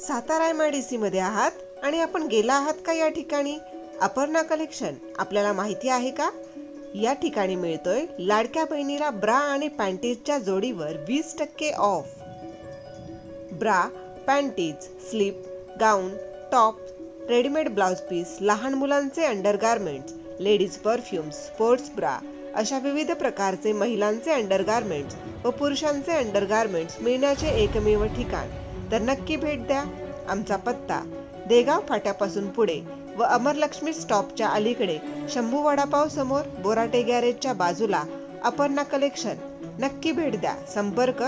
Satara M I D सीमध्ये आहात आणि आपण गेला आहात का या ठिकाणी? अपर्णा कलेक्शन आपल्याला माहिती आहे का? या ठिकाणी मिळतोय लाडक्या बहिणीला ब्रा आणि पॅन्टीजच्या जोडीवर वीस टक्के off. Bra panties slip gown top readymade blouse piece लहान मुलांचे undergarments ladies perfumes sports bra अशा विविध प्रकारचे महिलांचे अंडरगार्मेंट्स व पुरुषांचे अंडरगार्मेंट्स मिळण्याचे एकमेव ठिकाण. तर नक्की भेट द्या. आमचा पत्ता देगाव फाट्यापासून पुढे व अमरलक्ष्मी स्टॉपच्या अलीकडे शंभू वडापाव समोर बोराटे गॅरेजच्या बाजूला अपर्णा कलेक्शन. नक्की भेट द्या. संपर्क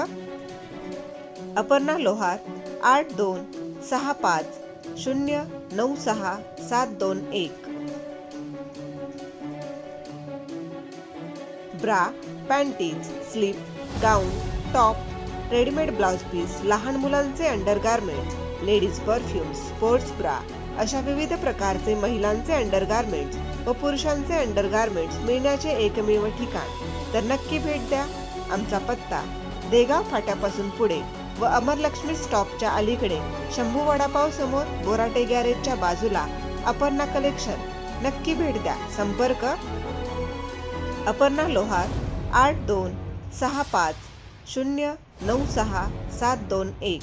अपर्णा लोहार आठ दोन सहा पाच शून्य नऊ सहा सात दोन एक. Bra panties slip gown top readymade blouse piece लहान मुलांचे undergarments ladies perfumes sports bra अशा विविध प्रकारचे महिलांचे अंडरगार्मेंट्स व पुरुषांचे अंडरगार्मेंट्स मिळण्याचे एकमेव ठिकाण. तर नक्की भेट द्या. आमचा पत्ता देगाव फाट्यापासून पुढे व अमरलक्ष्मी स्टॉपच्या अलीकडे शंभू वडापाव समोर बोराटे गॅरेजच्या बाजूला अपर्णा कलेक्शन. नक्की भेट द्या. संपर्क अपर्णा लोहार आठ दोन सहा पाच शून्य नऊ सहा सात दोन एक.